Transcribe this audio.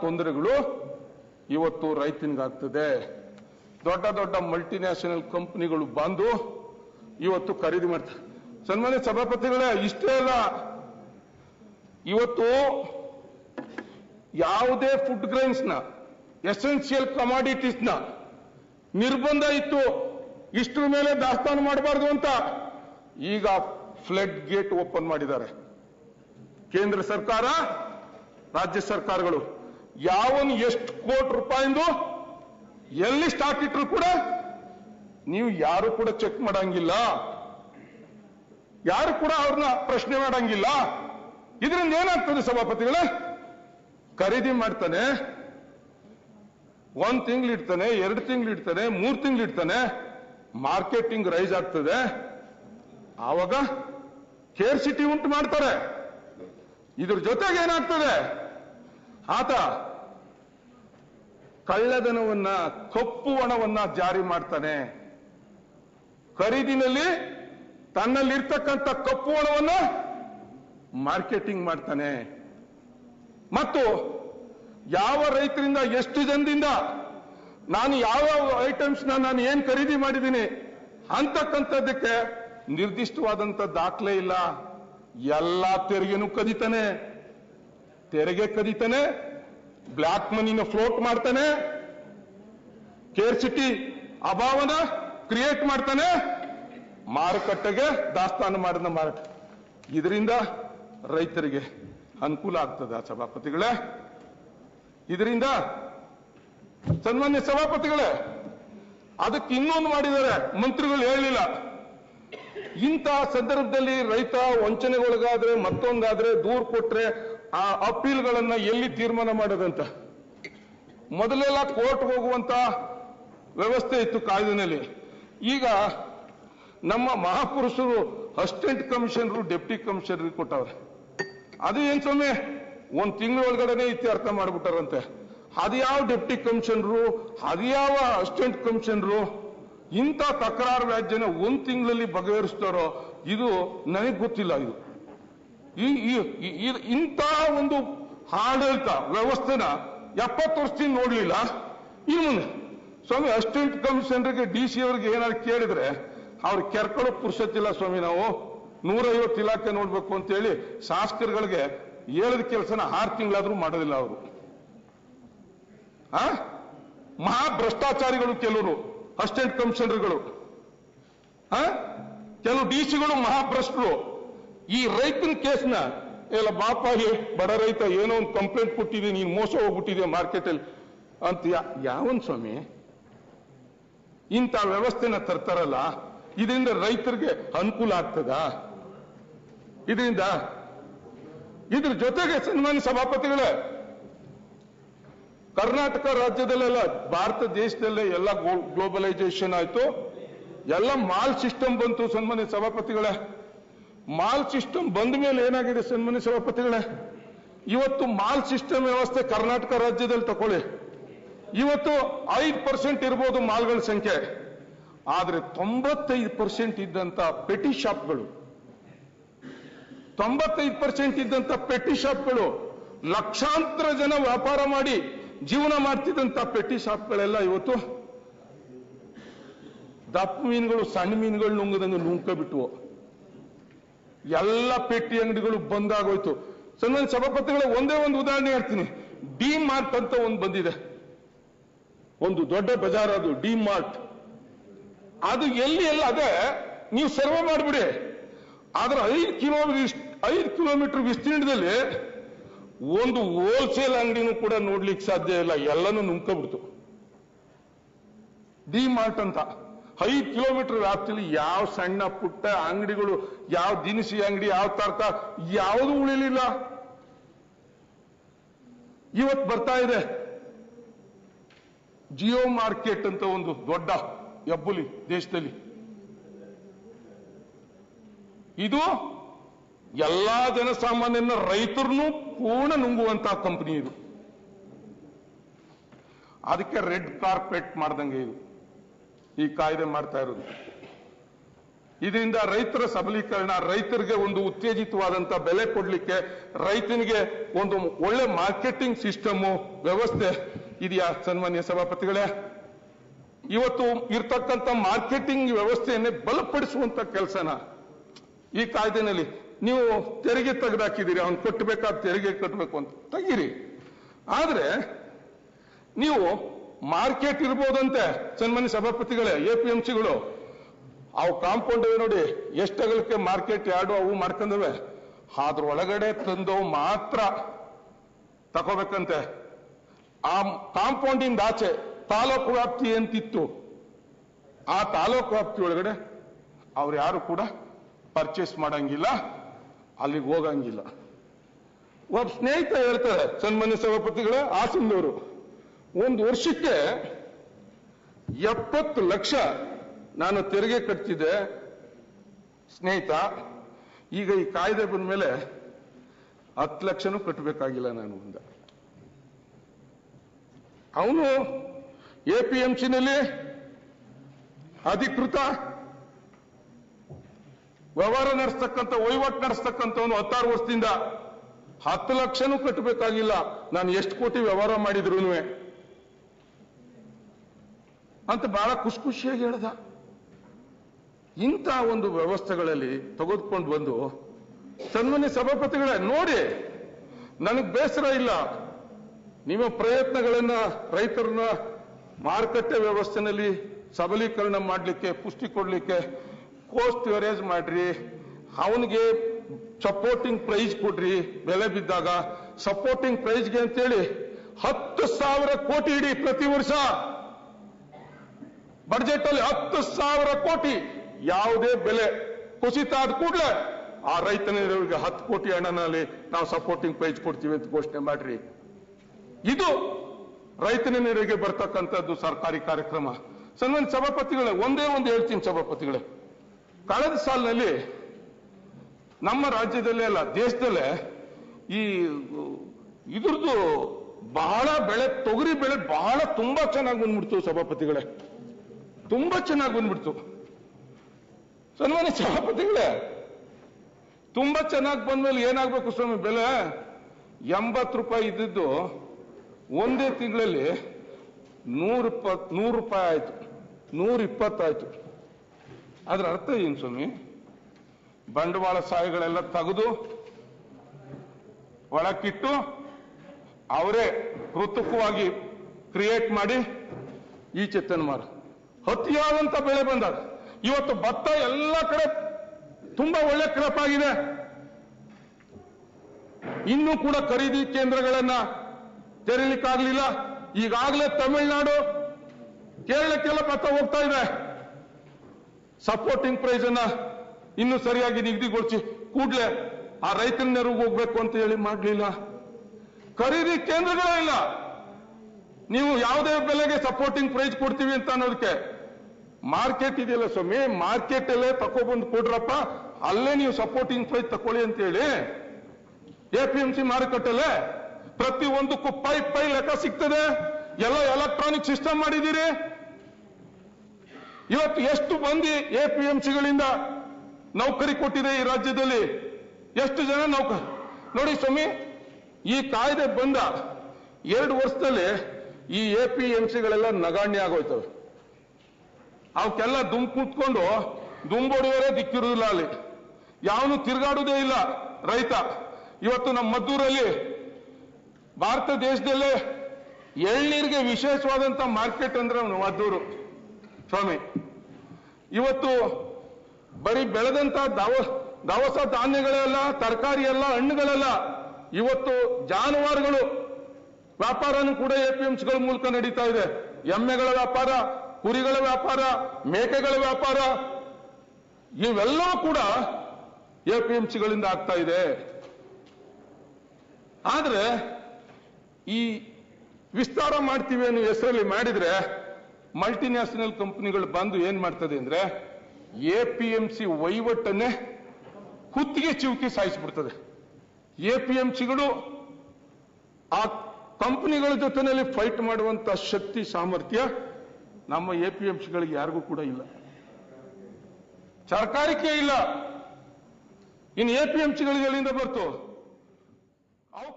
ತೊಂದರೆಗಳು ಇವತ್ತು ರೈತನಿಗಾಗ್ತದೆ. ದೊಡ್ಡ ದೊಡ್ಡ ಮಲ್ಟಿನ್ಯಾಷನಲ್ ಕಂಪನಿಗಳು ಬಂದು ಇವತ್ತು ಖರೀದಿ ಮಾಡ್ತಾರೆ ಸನ್ಮಾನ್ಯ ಸಭಾಪತಿಗಳೇ, ಇಷ್ಟೇ ಅಲ್ಲ. ಇವತ್ತು ಯಾವುದೇ ಫುಡ್ ಗ್ರೈನ್ಸ್ನ ಎಸೆನ್ಷಿಯಲ್ ಕಮಾಡಿಟೀಸ್ನ ನಿರ್ಬಂಧ ಇತ್ತು. ಇಷ್ಟರ ಮೇಲೆ ದಾಸ್ತಾನು ಮಾಡಬಾರ್ದು ಅಂತ ಈಗ ಫ್ಲಡ್ ಗೇಟ್ ಓಪನ್ ಮಾಡಿದ್ದಾರೆ. ಕೇಂದ್ರ ಸರ್ಕಾರ, ರಾಜ್ಯ ಸರ್ಕಾರಗಳು. ಯಾವನ್ ಎಷ್ಟು ಕೋಟಿ ರೂಪಾಯಿಂದು ಎಲ್ಲಿ ಸ್ಟಾಕ್ ಇಟ್ರು ಕೂಡ ನೀವು ಯಾರು ಕೂಡ ಚೆಕ್ ಮಾಡಂಗಿಲ್ಲ. ಯಾರು ಕೂಡ ಅವ್ರನ್ನ ಪ್ರಶ್ನೆ ಮಾಡಂಗಿಲ್ಲ. ಇದರಿಂದ ಏನಾಗ್ತದೆ ಸಭಾಪತಿಗಳೇ? ಖರೀದಿ ಮಾಡ್ತಾನೆ, ಒಂದ್ ತಿಂಗಳು ಇಡ್ತಾನೆ, ಎರಡು ತಿಂಗಳು ಇಡ್ತಾನೆ, ಮೂರ್ ತಿಂಗಳು ಇಡ್ತಾನೆ, ಮಾರ್ಕೆಟಿಂಗ್ ರೈಸ್ ಆಗ್ತದೆ. ಆವಾಗ ಕೇರ್ ಸಿಟಿ ಉಂಟು ಮಾಡ್ತಾರೆ. ಇದ್ರ ಜೊತೆಗೆ ಏನಾಗ್ತದೆ? ಆತ ಕಳ್ಳದನವನ್ನ ಕಪ್ಪು ಹಣವನ್ನ ಜಾರಿ ಮಾಡ್ತಾನೆ. ಖರೀದಿನಲ್ಲಿ ತನ್ನಲ್ಲಿರ್ತಕ್ಕಂಥ ಕಪ್ಪು ಹಣವನ್ನ ಮಾರ್ಕೆಟಿಂಗ್ ಮಾಡ್ತಾನೆ. ಮತ್ತು ಯಾವ ರೈತರಿಂದ, ಎಷ್ಟು ಜನದಿಂದ ನಾನು ಯಾವ ಐಟಮ್ಸ್ನ ನಾನು ಏನ್ ಖರೀದಿ ಮಾಡಿದ್ದೀನಿ ಅಂತಕ್ಕಂಥದ್ದಕ್ಕೆ ನಿರ್ದಿಷ್ಟವಾದಂತ ದಾಖಲೆ ಇಲ್ಲ. ಎಲ್ಲಾ ತೆರಿಗೆನೂ ಕದೀತಾನೆ. ತೆರಿಗೆ ಕದೀತಾನೆ ಬ್ಲ್ಯಾಕ್ ಮನಿನ ಫ್ಲೋಟ್ ಮಾಡ್ತಾನೆ, ಕೇರ್ ಸಿಟಿ ಅಭಾವನ ಕ್ರಿಯೇಟ್ ಮಾಡ್ತಾನೆ, ಮಾರುಕಟ್ಟೆಗೆ ದಾಸ್ತಾನು ಮಾಡಿದ ಮಾರಾಟ ಇದರಿಂದ ರೈತರಿಗೆ ಅನುಕೂಲ ಆಗ್ತದ ಸಭಾಪತಿಗಳೇ. ಇದರಿಂದ ಸನ್ಮಾನ್ಯ ಸಭಾಪತಿಗಳೇ, ಅದಕ್ಕೆ ಇನ್ನೊಂದು ಮಾಡಿದ್ದಾರೆ. ಮಂತ್ರಿಗಳು ಹೇಳಲಿಲ್ಲ. ಇಂತಹ ಸಂದರ್ಭದಲ್ಲಿ ರೈತ ವಂಚನೆಗೊಳಗಾದ್ರೆ ಮತ್ತೊಂದಾದ್ರೆ ದೂರು ಕೊಟ್ರೆ ಆ ಅಪೀಲ್ಗಳನ್ನ ಎಲ್ಲಿ ತೀರ್ಮಾನ ಮಾಡೋದಂತ? ಮೊದಲೆಲ್ಲ ಕೋರ್ಟ್ ಹೋಗುವಂತ ವ್ಯವಸ್ಥೆ ಇತ್ತು ಕಾಯ್ದೆನಲ್ಲಿ. ಈಗ ನಮ್ಮ ಮಹಾಪುರುಷರು ಅಸಿಸ್ಟೆಂಟ್ ಕಮಿಷನರು, ಡೆಪ್ಟಿ ಕಮಿಷನರ್ ಕೊಟ್ಟವ್ರೆ. ಅದು ಏನ್ ಸ್ವಾಮಿ? ಒಂದ್ ತಿಂಗಳ ಒಳಗಡೆನೆ ಅರ್ಥ ಮಾಡ್ಬಿಟ್ಟಾರಂತೆ ಅದ್ಯಾವ ಡೆಪ್ಟಿ ಕಮಿಷನರು ಅದ್ಯಾವ ಅಸಿಸ್ಟೆಂಟ್ ಕಮಿಷನರು, ಇಂಥ ತಕರಾರು ವ್ಯಾಜ್ಯನ ಒಂದ್ ತಿಂಗಳಲ್ಲಿ ಬಗೆಹರಿಸ್ತಾರೋ, ಇದು ನನಗೆ ಗೊತ್ತಿಲ್ಲ ಇದು. ಈ ಇಂಥ ಒಂದು ಆಡಳಿತ ವ್ಯವಸ್ಥೆನ ಎಪ್ಪತ್ತು ವರ್ಷದಿಂದ ನೋಡ್ಲಿಲ್ಲ. ಇನ್ನು ಮುಂದೆ ಸ್ವಾಮಿ ಅಸಿಸ್ಟೆಂಟ್ ಕಮಿಷನರ್ಗೆ ಡಿ ಸಿ ಅವ್ರಿಗೆ ಏನಾದ್ರು ಕೇಳಿದ್ರೆ ಅವ್ರು ಕೆರ್ಕೊಳ್ಳೋ ಪುರುಷತ್ತಿಲ್ಲ ಸ್ವಾಮಿ ನಾವು. ನೂರೈವತ್ತು ಇಲಾಖೆ ನೋಡ್ಬೇಕು ಅಂತೇಳಿ ಶಾಸಕರುಗಳಿಗೆ ಹೇಳಿದ ಕೆಲಸನ ಆರು ತಿಂಗಳಾದ್ರೂ ಮಾಡೋದಿಲ್ಲ ಅವರು. ಆ? ಮಹಾ ಭ್ರಷ್ಟಾಚಾರಿಗಳು ಕೆಲವರು, ಅಸಿಸ್ಟೆಂಟ್ ಕಮಿಷನರ್ಗಳು. ಕೆಲವು ಡಿ ಸಿಗಳು ಮಹಾಭ್ರಷ್ಟರು. ಈ ರೈತನ ಕೇಸ್ನ ಎಲ್ಲ ಬಾಪ ಬಡ ರೈತ, ಏನೋ ಒಂದು ಕಂಪ್ಲೇಂಟ್ ಕೊಟ್ಟಿದೆ, ನೀನು ಮೋಸ ಹೋಗ್ಬಿಟ್ಟಿದೆ ಮಾರ್ಕೆಟಲ್ಲಿ ಅಂತ ಯಾವನ್ ಸ್ವಾಮಿ? ಇಂಥ ವ್ಯವಸ್ಥೆನ ತರ್ತಾರಲ್ಲ, ಇದರಿಂದ ರೈತರಿಗೆ ಅನುಕೂಲ ಆಗ್ತದ? ಇದರಿಂದ, ಇದ್ರ ಜೊತೆಗೆ ಸನ್ಮಾನ್ಯ ಸಭಾಪತಿಗಳೇ, ಕರ್ನಾಟಕ ರಾಜ್ಯದಲ್ಲೆಲ್ಲ, ಭಾರತ ದೇಶದಲ್ಲೇ ಎಲ್ಲ ಗ್ಲೋಬಲೈಸೇಷನ್ ಆಯ್ತು. ಎಲ್ಲ ಮಾಲ್ ಸಿಸ್ಟಮ್ ಬಂತು ಸನ್ಮಾನ್ಯ ಸಭಾಪತಿಗಳೇ. ಮಾಲ್ ಸಿಸ್ಟಮ್ ಬಂದ ಮೇಲೆ ಏನಾಗಿದೆ ಸನ್ಮಾನ್ಯ ಸಭಾಪತಿಗಳೇ? ಇವತ್ತು ಮಾಲ್ ಸಿಸ್ಟಮ್ ವ್ಯವಸ್ಥೆ ಕರ್ನಾಟಕ ರಾಜ್ಯದಲ್ಲಿ ತಗೊಳ್ಳಿ. ಇವತ್ತು ಐದು ಪರ್ಸೆಂಟ್ ಇರ್ಬೋದು ಮಾಲ್ಗಳ ಸಂಖ್ಯೆ. ಆದ್ರೆ ತೊಂಬತ್ತೈದು ಪರ್ಸೆಂಟ್ ಇದ್ದಂತ ಪೆಟಿ ಶಾಪ್ಗಳು. ತೊಂಬತ್ತೈದು ಪರ್ಸೆಂಟ್ ಇದ್ದಂತ ಪೆಟಿ ಶಾಪ್ಗಳು ಲಕ್ಷಾಂತರ ಜನ ವ್ಯಾಪಾರ ಮಾಡಿ ಜೀವನ ಮಾಡ್ತಿದ್ದಂತ ಪೆಟ್ಟಿ ಶಾಪ್ಗಳೆಲ್ಲ ಇವತ್ತು ದಪ್ಪ ಮೀನುಗಳು, ಸಣ್ಣ ಮೀನುಗಳು ನುಂಗದಂಗೆ ನುಂಕ ಬಿಟ್ವು ಎಲ್ಲ ಪೆಟ್ಟಿ ಅಂಗಡಿಗಳು ಬಂದಾಗೋಯ್ತು ಸಂಘದ ಸಭಾಪತಿಗಳ ಒಂದೇ ಒಂದು ಉದಾಹರಣೆ ಹೇಳ್ತೀನಿ. ಡಿ ಮಾರ್ಟ್ ಅಂತ ಒಂದು ಬಂದಿದೆ. ಒಂದು ದೊಡ್ಡ ಬಜಾರ್ ಅದು ಡಿ ಮಾರ್ಟ್ ಅದು ಎಲ್ಲಿ ಎಲ್ಲ ಅದೇ, ನೀವು ಸರ್ವೆ ಮಾಡಿಬಿಡಿ. ಆದ್ರೆ ಐದು ಕಿಲೋಮೀಟರ್ ಐದು ಕಿಲೋಮೀಟರ್ ವಿಸ್ತೀರ್ಣದಲ್ಲಿ ಒಂದು ಹೋಲ್ಸೇಲ್ ಅಂಗಡಿನೂ ಕೂಡ ನೋಡ್ಲಿಕ್ಕೆ ಸಾಧ್ಯ ಇಲ್ಲ. ಎಲ್ಲನೂ ನುಂಕಬಿಡ್ತು ಡಿ ಮಾರ್ಟ್ ಅಂತ. ಐದು ಕಿಲೋಮೀಟರ್ ವ್ಯಾಪ್ತಿಯಲ್ಲಿ ಯಾವ ಸಣ್ಣ ಪುಟ್ಟ ಅಂಗಡಿಗಳು, ಯಾವ ದಿನಸಿ ಅಂಗಡಿ, ಯಾವ ತರ್ಕ, ಯಾವುದು ಉಳಿಲಿಲ್ಲ. ಇವತ್ತು ಬರ್ತಾ ಇದೆ. ಜಿಯೋ ಮಾರ್ಕೆಟ್ ಅಂತ ಒಂದು ದೊಡ್ಡ ಹೆಬ್ಬುಲಿ ದೇಶದಲ್ಲಿ. ಇದು ಎಲ್ಲಾ ಜನಸಾಮಾನ್ಯನ ರೈತರನ್ನು ಪೂರ್ಣ ನುಂಗುವಂತಹ ಕಂಪನಿ ಇದು. ಅದಕ್ಕೆ ರೆಡ್ ಕಾರ್ಪೆಟ್ ಮಾಡ್ದಂಗೆ ಇದು. ಈ ಕಾಯ್ದೆ ಮಾಡ್ತಾ ಇರೋದು. ಇದರಿಂದ ರೈತರ ಸಬಲೀಕರಣ, ರೈತರಿಗೆ ಒಂದು ಉತ್ತೇಜಿತವಾದಂತ ಬೆಲೆ ಕೊಡ್ಲಿಕ್ಕೆ ರೈತನಿಗೆ ಒಂದು ಒಳ್ಳೆ ಮಾರ್ಕೆಟಿಂಗ್ ಸಿಸ್ಟಮ್ ವ್ಯವಸ್ಥೆ ಇದೆಯಾ ಸನ್ಮಾನ್ಯ ಸಭಾಪತಿಗಳೇ? ಇವತ್ತು ಇರ್ತಕ್ಕಂಥ ಮಾರ್ಕೆಟಿಂಗ್ ವ್ಯವಸ್ಥೆಯನ್ನೇ ಬಲಪಡಿಸುವಂತ ಕೆಲಸನ? ಈ ಕಾಯ್ದೆನಲ್ಲಿ ನೀವು ತೆರಿಗೆ ತೆಗೆದಾಕಿದ್ದೀರಿ, ಅವನು ಕಟ್ಟಬೇಕಾದ ತೆರಿಗೆ ಕಟ್ಟಬೇಕು ಅಂತ. ತೆಗೀರಿ. ಆದ್ರೆ ನೀವು ಮಾರ್ಕೆಟ್ ಇರ್ಬೋದಂತೆ ಸನ್ಮಾನ್ಯ ಸಭಾಪತಿಗಳೇ ಎ ಪಿ ಎಂ ಸಿಗಳು ಅವು ಕಾಂಪೌಂಡ್ ನೋಡಿ, ಎಷ್ಟಗಲಕ್ಕೆ ಮಾರ್ಕೆಟ್ ಯಾರು ಅವು ಮಾಡ್ಕೊಂಡವೆ. ಅದ್ರೊಳಗಡೆ ತಂದವು ಮಾತ್ರ ತಗೋಬೇಕಂತೆ. ಆ ಕಾಂಪೌಂಡಿಂದ ಆಚೆ ತಾಲೂಕು ವ್ಯಾಪ್ತಿ ಅಂತಿತ್ತು ಆ ತಾಲೂಕು ವ್ಯಾಪ್ತಿ ಒಳಗಡೆ ಅವ್ರು ಯಾರು ಕೂಡ ಪರ್ಚೇಸ್ ಮಾಡಂಗಿಲ್ಲ, ಅಲ್ಲಿಗೆ ಹೋಗಂಗಿಲ್ಲ. ಒಬ್ಬ ಸ್ನೇಹಿತ ಹೇಳ್ತಾರೆ, ಸನ್ಮಾನ್ಯ ಸಭಾಪತಿಗಳ, ಹಾಸನದವರು. ಒಂದು ವರ್ಷಕ್ಕೆ ಎಪ್ಪತ್ತು ಲಕ್ಷ ನಾನು ತೆರಿಗೆ ಕಟ್ತಿದ್ದೆ. ಸ್ನೇಹಿತ, ಈಗ ಈ ಕಾಯ್ದೆ ಬಂದ ಮೇಲೆ ಹತ್ತು ಲಕ್ಷನೂ ಕಟ್ಟಬೇಕಾಗಿಲ್ಲ ನಾನು ಅಂದ. ಅವನು ಎ ಪಿ ಎಂ ಸಿನಲ್ಲಿ ಅಧಿಕೃತ ವ್ಯವಹಾರ ನಡೆಸ್ತಕ್ಕಂಥ, ವಹಿವಾಟು ನಡೆಸ್ತಕ್ಕಂಥವನು ಹತ್ತಾರು ವರ್ಷದಿಂದ ಹತ್ತು ಲಕ್ಷನೂ ಕಟ್ಟಬೇಕಾಗಿಲ್ಲ ನಾನು ಎಷ್ಟು ಕೋಟಿ ವ್ಯವಹಾರ ಮಾಡಿದ್ರು ಅಂತ ಬಹಳ ಖುಷಿ ಖುಷಿಯಾಗಿ ಹೇಳ್ದ. ಇಂಥ ಒಂದು ವ್ಯವಸ್ಥೆಗಳಲ್ಲಿ ತೆಗೆದುಕೊಂಡು ಬಂದು ಸನ್ಮಾನ್ಯ ಸಭಾಪತಿಗಳೇ, ನೋಡಿ, ನನಗೆ ಬೇಸರ ಇಲ್ಲ. ನಿಮ್ಮ ಪ್ರಯತ್ನಗಳನ್ನ ರೈತರನ್ನ ಮಾರುಕಟ್ಟೆ ವ್ಯವಸ್ಥೆನಲ್ಲಿ ಸಬಲೀಕರಣ ಮಾಡಲಿಕ್ಕೆ, ಪುಷ್ಟಿ ಕೊಡಲಿಕ್ಕೆ ಕೋಸ್ಟ್ ಅರೇಂಜ್ ಮಾಡ್ರಿ. ಅವನಿಗೆ ಸಪೋರ್ಟಿಂಗ್ ಪ್ರೈಸ್ ಕೊಡ್ರಿ. ಬೆಲೆ ಬಿದ್ದಾಗ ಸಪೋರ್ಟಿಂಗ್ ಪ್ರೈಸ್ಗೆ ಅಂತೇಳಿ ಹತ್ತು ಸಾವಿರ ಕೋಟಿ ಇಡಿ ಪ್ರತಿ ವರ್ಷ ಬಡ್ಜೆಟ್ ಅಲ್ಲಿ ಹತ್ತು ಸಾವಿರ ಕೋಟಿ, ಯಾವುದೇ ಬೆಲೆ ಕುಸಿತ ಆದ ಕೂಡಲೇ ಆ ರೈತನಿಗೆ ಹತ್ತು ಕೋಟಿ ಹಣನಲ್ಲಿ ನಾವು ಸಪೋರ್ಟಿಂಗ್ ಪೇಜ್ ಕೊಡ್ತೀವಿ ಅಂತ ಘೋಷಣೆ ಮಾಡ್ರಿ. ಇದು ರೈತನ ನೆರವಿಗೆ ಬರ್ತಕ್ಕಂಥದ್ದು ಸರ್ಕಾರಿ ಕಾರ್ಯಕ್ರಮ. ಸನ್ಮಾನ್ಯ ಸಭಾಪತಿಗಳೇ, ಒಂದೇ ಒಂದು ಹೇಳ್ತೀನಿ ಸಭಾಪತಿಗಳೇ. ಕಳೆದ ಸಾಲಿನಲ್ಲಿ ನಮ್ಮ ರಾಜ್ಯದಲ್ಲೇ ಅಲ್ಲ, ದೇಶದಲ್ಲೇ ಈ, ಇದ್ರದ್ದು ಬಹಳ ಬೆಳೆ, ತೊಗರಿ ಬೆಳೆ ಬಹಳ ತುಂಬಾ ಚೆನ್ನಾಗಿ ಬಂದ್ಬಿಡ್ತು ಸಭಾಪತಿಗಳೇ. ತುಂಬಾ ಚೆನ್ನಾಗಿ ಬಂದ್ಬಿಡ್ತು. ಸನ್ಮಾನ್ಯ ಸಭಾಪತಿಗಳೇ, ತುಂಬಾ ಚೆನ್ನಾಗಿ ಬಂದ್ಮೇಲೆ ಏನಾಗ್ಬೇಕು ಸ್ವಾಮಿ, ಬೆಲೆ? ಎಂಬತ್ತು ರೂಪಾಯಿ ಇದ್ದಿದ್ದು ಒಂದೇ ತಿಂಗಳಲ್ಲಿ ನೂರ ಇಪ್ಪತ್, ನೂರು ರೂಪಾಯಿ ಆಯ್ತು. ನೂರ ಇಪ್ಪತ್ತಾಯ್ತು ಅದ್ರ ಅರ್ಥ ಏನು ಸ್ವಾಮಿ? ಬಂಡವಾಳ ಸಾಯಿಗಳೆಲ್ಲ ತೆಗೆದು ಒಳಕ್ಕಿಟ್ಟು ಅವರೇ ಕೃತಕವಾಗಿ ಕ್ರಿಯೇಟ್ ಮಾಡಿ ಈಚೆ ಮಾರು ಅತಿಯಾದಂತ ಬೆಳೆ ಬಂದಾಗ ಇವತ್ತು ಭತ್ತ ಎಲ್ಲ ಕಡೆ ತುಂಬಾ ಒಳ್ಳೆ ಕ್ರಾಪ್ ಆಗಿದೆ. ಇನ್ನೂ ಕೂಡ ಖರೀದಿ ಕೇಂದ್ರಗಳನ್ನ ತೆರೀಲಿಕ್ಕಾಗ್ಲಿಲ್ಲ. ಈಗಾಗಲೇ ತಮಿಳುನಾಡು ಕೇರಳಕ್ಕೆಲ್ಲ ಭತ್ತ ಹೋಗ್ತಾ ಇದೆ. ಸಪೋರ್ಟಿಂಗ್ ಪ್ರೈಸ್ ಅನ್ನ ಇನ್ನು ಸರಿಯಾಗಿ ನಿಗದಿಗೊಳಿಸಿ ಕೂಡಲೇ ಆ ರೈತನ ನೆರವು ಹೋಗ್ಬೇಕು ಅಂತ ಹೇಳಿ ಮಾಡಲಿಲ್ಲ. ಖರೀದಿ ಕೇಂದ್ರಗಳೇ ಇಲ್ಲ. ನೀವು ಯಾವುದೇ ಬೆಲೆಗೆ ಸಪೋರ್ಟಿಂಗ್ ಪ್ರೈಸ್ ಕೊಡ್ತೀವಿ ಅಂತ ಅನ್ನೋದಕ್ಕೆ ಮಾರ್ಕೆಟ್ ಇದೆಯಲ್ಲ ಸ್ವಾಮಿ? ಮಾರ್ಕೆಟ್ ಅಲ್ಲೇ ತಕೊಬಂದು ಕೊಡ್ರಪ್ಪ, ಅಲ್ಲೇ ನೀವು ಸಪೋರ್ಟಿಂಗ್ ಪ್ರೈಸ್ ತಕೊಳ್ಳಿ ಅಂತ ಹೇಳಿ ಎ ಪಿ ಎಂ ಸಿ ಮಾರುಕಟ್ಟೆಲೆ ಪ್ರತಿ ಒಂದಕ್ಕೂ ಪೈ ಪೈ ಲೆಕ್ಕ ಸಿಗ್ತದೆ. ಎಲ್ಲ ಎಲೆಕ್ಟ್ರಾನಿಕ್ ಸಿಸ್ಟಮ್ ಮಾಡಿದ್ದೀರಿ. ಇವತ್ತು ಎಷ್ಟು ಮಂದಿ ಎ ಪಿ ಎಂ ಸಿಗಳಿಂದ ನೌಕರಿ ಕೊಟ್ಟಿದೆ ಈ ರಾಜ್ಯದಲ್ಲಿ? ಎಷ್ಟು ಜನ ನೌಕ, ನೋಡಿ ಸ್ವಾಮಿ, ಈ ಕಾಯ್ದೆ ಬಂದ ಎರಡು ವರ್ಷದಲ್ಲಿ ಈ ಎ ಪಿ ಎಂ ಸಿಗಳೆಲ್ಲ ನಗಾಣ್ಯ ಆಗೋಯ್ತವೆ. ಅವಕ್ಕೆಲ್ಲ ದುಮ್ ಕುತ್ಕೊಂಡು ದುಂಬೊಡೆಯವರೇ ದಿಕ್ಕಿರುವುದಿಲ್ಲ ಅಲ್ಲಿ. ಯಾವನು ತಿರುಗಾಡುವುದೇ ಇಲ್ಲ ರೈತ. ಇವತ್ತು ನಮ್ಮ ಮದ್ದೂರಲ್ಲಿ ಭಾರತ ದೇಶದಲ್ಲೇ ಎಳ್ನೀರಿಗೆ ವಿಶೇಷವಾದಂತ ಮಾರ್ಕೆಟ್ ಅಂದ್ರೆ ಮದ್ದೂರು. ಸ್ವಾಮಿ, ಇವತ್ತು ಬರೀ ಬೆಳೆದಂತ ದವ, ದವಸ ಧಾನ್ಯಗಳೆಲ್ಲ, ತರಕಾರಿ ಎಲ್ಲ, ಹಣ್ಣುಗಳೆಲ್ಲ ಇವತ್ತು ಜಾನುವಾರುಗಳು ವ್ಯಾಪಾರನೂ ಕೂಡ ಎಪಿಎಂಸಿಗಳ ಮೂಲಕ ನಡೀತಾ ಇದೆ. ಎಮ್ಮೆಗಳ ವ್ಯಾಪಾರ ಕುರಿಗಳ ವ್ಯಾಪಾರ, ಮೇಕೆಗಳ ವ್ಯಾಪಾರ, ಇವೆಲ್ಲವೂ ಕೂಡ ಎಪಿಎಂಸಿಗಳಿಂದ ಆಗ್ತಾ ಇದೆ. ಆದ್ರೆ ಈ ವಿಸ್ತಾರ ಮಾಡ್ತೀವಿ ಅನ್ನೋ ಹೆಸರಲ್ಲಿ ಮಾಡಿದ್ರೆ ಮಲ್ಟಿನ್ಯಾಷನಲ್ ಕಂಪನಿಗಳು ಬಂದು ಏನ್ ಮಾಡ್ತದೆ ಅಂದ್ರೆ ಎ ಪಿ ಎಂ ಸಿ ವಹಿವಟ್ಟನ್ನೇ ಕುತ್ತಿಗೆ ಚಿವುಕಿ ಸಾಯಿಸ್ಬಿಡ್ತದೆ. ಎ ಪಿ ಎಂ ಸಿಗಳು ಆ ಕಂಪನಿಗಳ ಜೊತೆಯಲ್ಲಿ ಫೈಟ್ ಮಾಡುವಂತ ಶಕ್ತಿ, ಸಾಮರ್ಥ್ಯ ನಮ್ಮ ಎ ಪಿ ಎಂ ಸಿಗಳಿಗೆ ಯಾರಿಗೂ ಕೂಡ ಇಲ್ಲ. ಸರ್ಕಾರಕ್ಕೆ ಇಲ್ಲ. ಇನ್ನು ಎ ಪಿ ಎಂ ಸಿಗಳಿಗೆ ಎಲ್ಲಿಂದ ಬರ್ತು? ಅವು